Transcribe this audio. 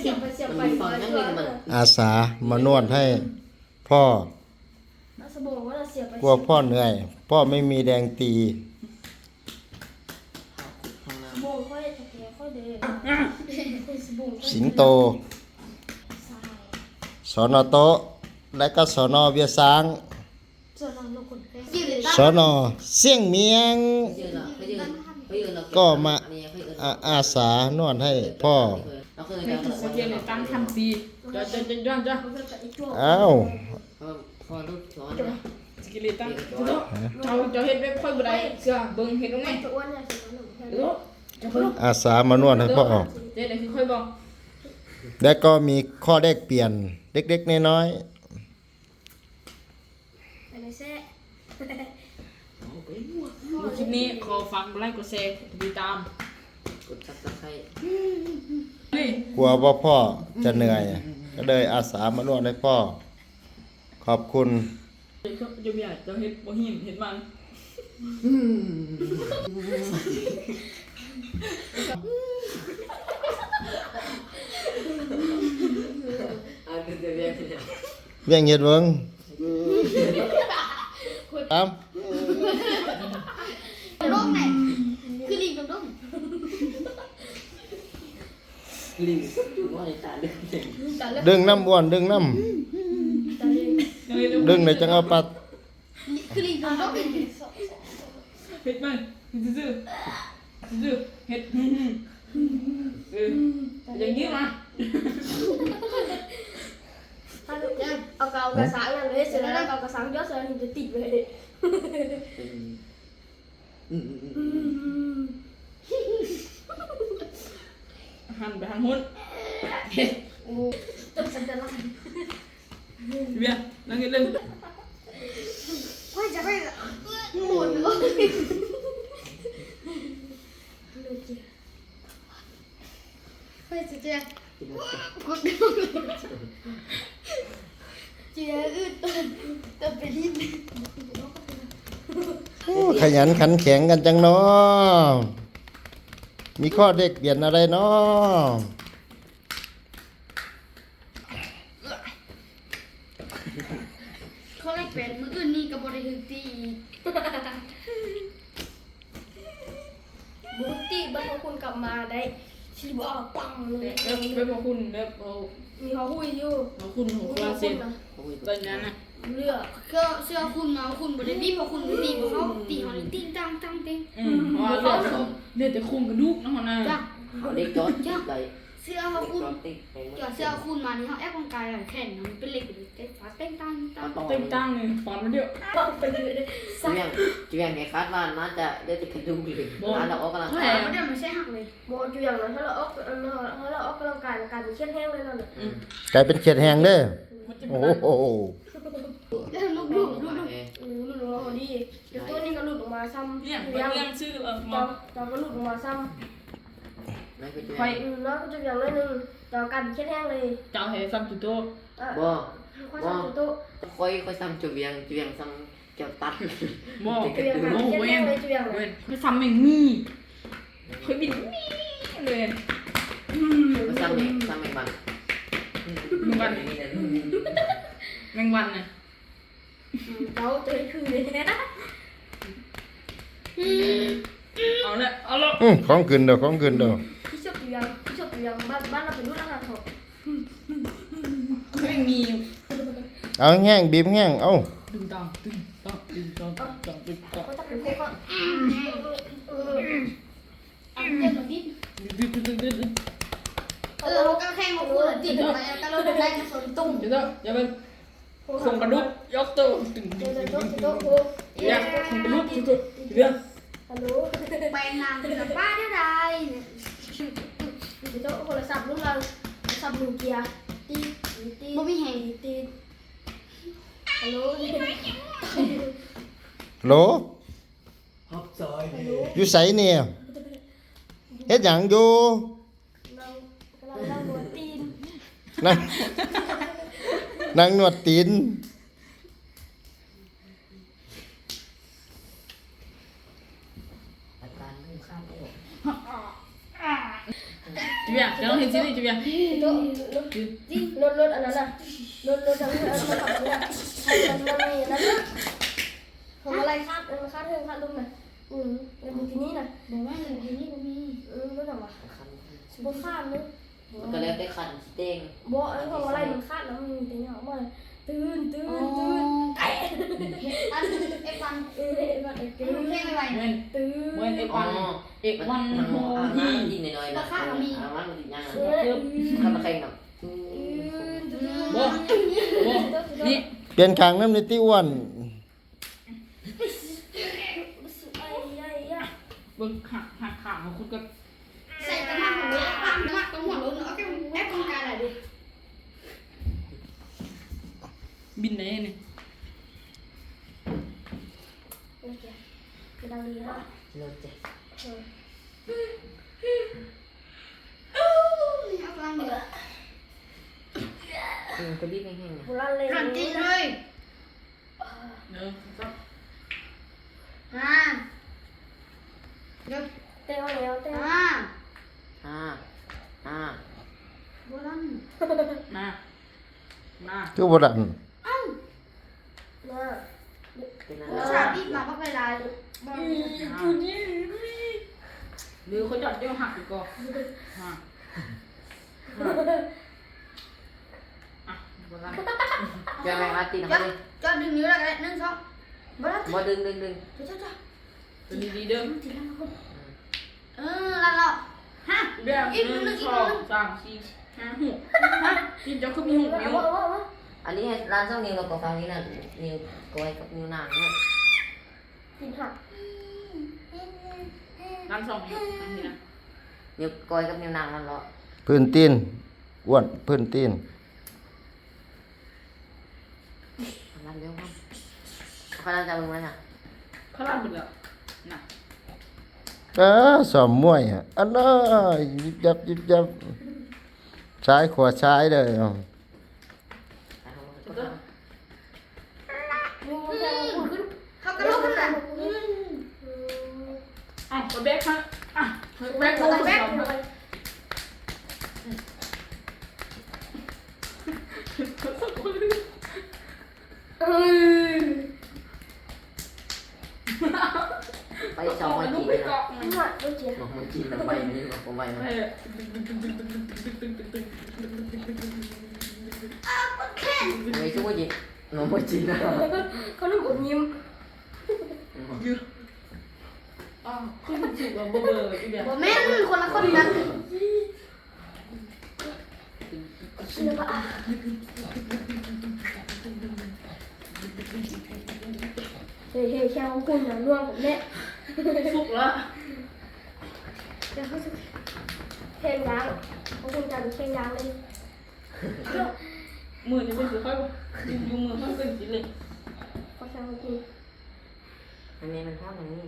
เสียบไปเสียบไปมันมีฟังนั่งเลยมันอาสามานวดให้พ่อแล้วสมองว่าเราเสียบไปกลัวพ่อเหนื่อย พ่อไม่มีแรงตีสบู่ค่อยจะแก่ค่อยเดินสมองค่อยสิงโตสอนอโตะและก็สอนอเวียซ้างสนเสอนอเสี่ยงเมียง ก็มาอาสานวดให้พ่อ เราเคยไม่แบบถูกเกี่ยวเลยตั้งทำซีจะจะจะย้อนจ้ะมันก็จะไอ้จ้วงอ้าวพอลูกสอนนะสกิลิตั้งเจ้าเจ้าเฮ็ดเว็บค่อยบ่ได้เสื้อเบิ่งเฮ็ดตรงไหนจะอ้วนเนี่ยสิหนุ่มแค่เด้อเจ้าเพิ่นอาสามานวดให้พ่อเดี๋ยวเดี๋ยวค่อยบอกและก็มีข้อแลกเปลี่ยนเล็กๆน้อยไปในแซ่คลิปนี้ขอฟังไลค์กดแชร์ติดตามกดซับสไครต์นี่ๆ กลัวว่าพ่อจะเหนื่อย ก็เลยอาสามานวดให้พ่อ ขอบคุณเจ้าเจ้าอยากเจ้าเฮ็ดบ่หินเฮ็ดมันอ่าเดี๋ยวเดี๋ยวเดี๋ยวเดี๋ยวเวียงเฮ็ดเบิ่งตาม ร่มไหนคือลิงกับร่ม ลิงจุดว่าในตาเด็กเด็กแต่เล็บดึงน้ำอ้วนดึงน้แต่ลิงำดึงเลยจังเอาปัดคือลิงกับร่มเฮ็ดมันซื่อๆซื่อๆเฮ็ดเอออย่างนี้มาถ้าเอาเกากระสังอย่างเลยเสร็จแล้วเกากระสังเยอะเสร็จถึงจะติดเลย อืมอืมอืม หันไปทางหุ้นโอ้จนฉันจะลันเบียนั่งกินเลยว่าจะไปหมุนเลยเจ๊กดเจ๊อึดตัวไปดิ้นโอ้ขยันขันแข็งกันจังเนาะ มีข้อเด็กเปลี่ยนอะไรเนาะเขาเลยเป็นมืออื่นนี่กับบริถึงตีบุตีบรรพคุณกลับมาได้ชีบอปังเลยเว็บเว็บของคุณเว็บเอามีเขาหุยอยู่ของคุณของคุณเซ็นโอ้ยตอนนั้นน่ะเลือกก็เสื้อคุณมาคุณบริบีเพราะคุณตีเพราะเขาตีเขาติ้งตั้งตั้งติ้งอืมเพราะว่า เลือดเลือดแต่คุมกระดูกนะฮะนะจ้ะเอาเด็กจอดจิ๊บไปเสื้อเขาคุณจอดติ๊กไปเกี่ยวเสื้อคุณมานี่เขาแอบร่างกายหลายแขนมันเป็นเหล็กเต้นฟ้าเต้นตั้งตั้งเต็มตั้งเลยฟอนมาเดียวไปเลยจีเวียงจีเวียงไงคาดว่าน่าจะได้แต่กระดูกเลยน่าจะออกกำลังแผลกายไม่ได้ไม่ใช่หักเลยโมจูอย่างนั้นถ้าเราออกถ้าเราออกกำลังกายกายเป็นเชือกแห้งเลยนั่นแหละกลายเป็นเขียดแหงเด้อมันจะโอ้เป็ นโหลูกลูกลูกลูกหลุดลงมาดีเดี๋ยวตัวนี้ก็หลุดออกมาซ้ำเนี่ยยัมันงเรื่องชื่อเออจมาอจอก็หลุดออกมาซ้ไม่เป็นไฟไรำแล้วก็จะอย่างนั้นนึงจอกันเชือกแห้งเลยเจ้าให้ซ้ำจุดโตบ่ค่อยซ้ำตัวค่อยค่อยซ้ำจีเวียงจีเวียงซ้ำเจ้าตัดบ่จูอย่างกันโอ้เชือกเว้แห้นงเลยจูอย่างเลเว้ยนไม่ซ้ำไม่มีเคยบินมีเลยก็ซ้ำเองซ้ำเองมันแมงวันแมงวันน่ะเจ้าตัวคื อเลยนะ เอาละเอาละ อื้อของขึ้นเด้อของขึ้นเด้อ พี่ชอบจูอย่างพี่ชอบจูอย่างบ้านบ้านเราเป็นรุ่นอาหารถก ไม่มี เอาแห้งบีบแห้งเอา ดึงตองดึงตองดึงตองดึงตองดึงตอง ก็จะเป็นพวกก็เอาเย็นมาดิ ดึงดึงดึงดึงดึง เออเขาก็แข่งของคุณติดไปก็เราได้มาสนตุ้ม เดี๋ยวเถอะอย่าไปคงกระดูกยกตัวดึงดึ เดี๋ย ง ว ดึง โต๊ะ ดึง โต๊ะโอ้ เดี๋ยวคงกระดูกทุกตัวเดี๋ยว ฮัลโหลไป นานกับป้าได้ไรเดี๋ยวโต๊ะโทรศัพท์รุ่นเราโทรศัพท์มือเกียร์ตีตีบ่มีแห่งตี นี่ยเฮ็ดหยังอยู่เรากำลังนั่งหัวตีนนั่งนั่งนวดตีนอาการไม่ข้ามโอ้เดี๋ยวใจจะต้องเห็นสิจิเบียโต๊ะรถรถรถอันนั้นน่ะรถรถทางนี้เอามาขับเนี่ยมันมันมีนั่นน่ะผมอะไรคาดมันคาดเรื่องคาดลุงน่ะอืมแล้วมีที่นี่น่ะบอกว่าเลยทีนี้ก็มีอืมรู้จักปะคันบนคาดนึง มันก็แล้วแต่คันสิเต้งบ่เอ้ยของอะไรมันคาดแล้วมันมีแต่เหงามาตื่นตื่นตื่นไอ้อันเอฟวันเอ้ยมันไอ้ตื่ตื่นนเพลงอะไรเงินตื่นเงินเอฟอ๋อวันเอฟวันมันโฮอ่ายี่น้ำยินหน่อยๆนะอ่าน้ำมันสิยังเอ้ยถ้ามาแข่งกับตื่นตื่นโบโบนี่เปลี่ยนคางน้ำในติอ้วนไอ้ไอ้ไอ้เบิ้งหักหักขาของคุณก็ใส่กระมังหัวรถกระมังตรงหัวรถเนาะแค่แอปตรงกลางอะไรดิ บินไหนนี่โอเคกระดังดีแล้วรถเจ็บเอากลางเหนืออืมก็ เป็นอะไรภาษาบีบมาพักเวลาบอลจุดนี้หรือเขาจอดเดี๋ยวหักอีกก่อนมาอะโบราณจะแม่งรัดตีนจอเขาดดิจอดดึงนิ้วแล้วกันหนึ่งสองโบราณบ่ดึงดึงดึงจอดจอดจอดตัวดีๆเด้อเออแล้วเราฮะเบี้ยหนึ่งสองสามสี่ห้าหกฮะทีมเจ้าคือมีหกนิ้ว อันนี้ให้ร้านเจ้านิ้วเราก็ฟังนี้นะนิ้วก้อยกับนิ้วนางเนี่ยกินหักร้านสองนิ้วอันนี้นะนิ้วก้อยกับนิ้วนางมันเลาะพื้นตีนอ้วนพื้นตีนร้านเดียวกันเขาเราจะมึงไหมน่ะเขาลาหมดแล้วน่ะเออสอมมวยอะอันน่ะยิบยับยิบยับซ้ายขวาซ้ายเลยอะ ยูแค่พูดขึ้น เขากระโดดขึ้นมา อะมาแบกฮะอะแบกโอ้แบกเอ้ยไปสองวันลูจีกนไปนะเกาะนี่หน่ อยดูเจียบอกมันจีนแล้วไปนี่บอกผมไปเอนะอไม่ช่วยจีนน้องไม่จีนนะเขาลูกอมยิ้มยืดอ๋อคือถูกถูกแบบเบอร์เบอร์อีเดียโบแม่นคนละคนกันเชื่อปะเฮ้ยเฮ้ยแค่ของคุณนะร่วงผมเนี่ยสุกแล้วเดี๋ยวเขาจะเพลงยางของคุณจะเป็นเพลงยางเลยมือจะเป็นสีค่อยยูมือค่อยเป็นสีเลยขอแซงของคุณอันนี้มันทอดอย่างนี้